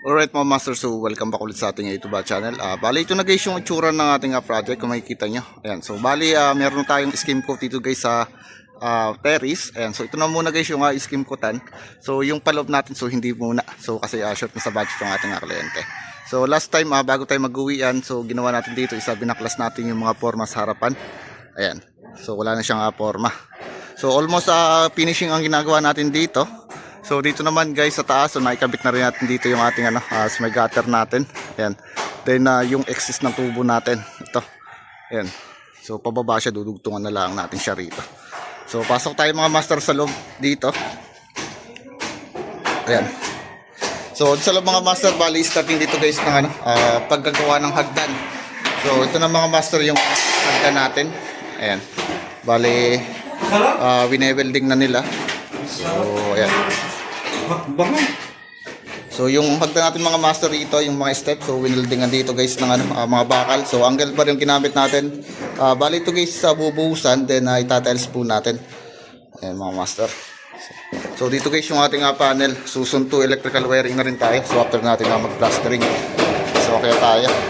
Alright mga master, so welcome back ulit sa ating YouTube channel. Ah, bali ito na guys yung itsura ng ating ah, project kung makikita nyo. Ayan, so bali ah, meron tayong skim coat dito guys sa ah, terrace. Ayan, so ito na muna guys yung uh, skim coatan. So yung paloob natin so hindi muna. So kasi ah, short na sa budget ng ating kliyente. So last time ah, bago tayo mag-uwian, so ginawa natin dito isa binaklas natin yung mga forma sa harapan. Ayan. So wala na siyang ah, forma. So almost ah, finishing ang ginagawa natin dito. So dito naman guys sa taas, so naikabit na rin natin dito yung ating ano, uh, may gutter natin. Ayan. Then uh, yung excess ng tubo natin. Ito. Ayan. So pababa siya, dudugtungan na lang natin siya rito. So pasok tayo mga master sa loob dito. Ayan. So sa loob mga master, bali starting dito guys ng ano, uh, paggagawa ng hagdan. So ito na mga master yung hagdan natin. Ayan. Bali, uh, winewelding na nila. So, ayan. So yung hagdan natin mga master dito, yung mga steps, so wineldingan dito guys ng ano, ah, mga bakal. So angle bar yung ginamit natin. Ah, bali ito guys sa bubuhusan, then uh, itatiles po natin. Ayan mga master. So dito guys yung ating ah, panel, susun to electrical wiring na rin tayo. So after natin na mag-plastering. So okay tayo.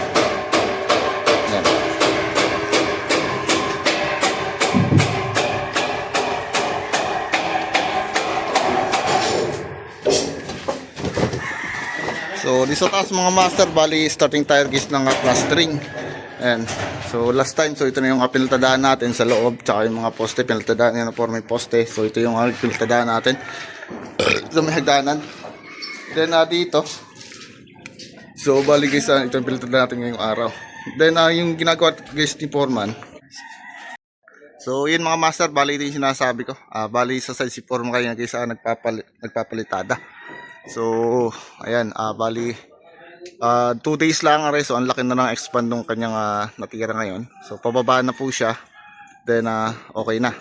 So, di sa taas mga master, bali starting tire guys ng uh, plastering. Ayan. So, last time, so ito na yung uh, pinaltadaan natin sa loob, tsaka yung mga poste, pinaltadaan yan for may poste. So, ito yung uh, pinaltadaan natin sa may hagdanan. Then, uh, dito, so, bali guys, uh, ito yung pinaltadaan natin ngayong araw. Then, uh, yung ginagawa guys ni Foreman, So, yun mga master, bali ito yung sinasabi ko. Ah, bali sa size si Foreman kayo guys, uh, nagpapal nagpapalitada. So, ayan, ah bali, ah two days lang ang so ang laki na ng expand nung kanyang ah, natira ngayon. So, pababa na po siya. Then, ah, okay na.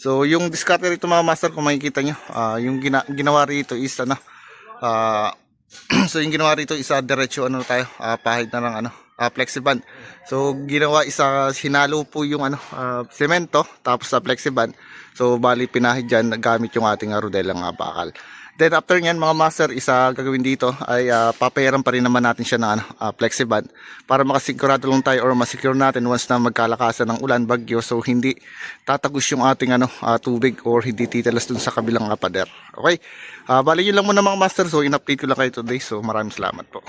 So, yung discard rito mga master, kung makikita nyo, ah, yung gina ginawa rito is, ano, ah, so yung ginawa rito isa diretso ano tayo, ah, pahid na ng ano, ah, flexiband. So, ginawa isa, hinalo po yung ano, ah, semento, tapos sa flexiband. So, bali pinahid dyan, gamit yung ating uh, rodelang uh, bakal. Then after nyan mga master, isa gagawin dito ay uh, papayaran pa rin naman natin siya ng ano, uh, flexiband para makasigurado lang tayo or masecure natin once na magkalakasan ng ulan, bagyo so hindi tatagos yung ating ano, uh, tubig or hindi titalas dun sa kabilang uh, pader. Okay? Uh, bali yun lang muna mga master so in-update ko lang kayo today so maraming salamat po.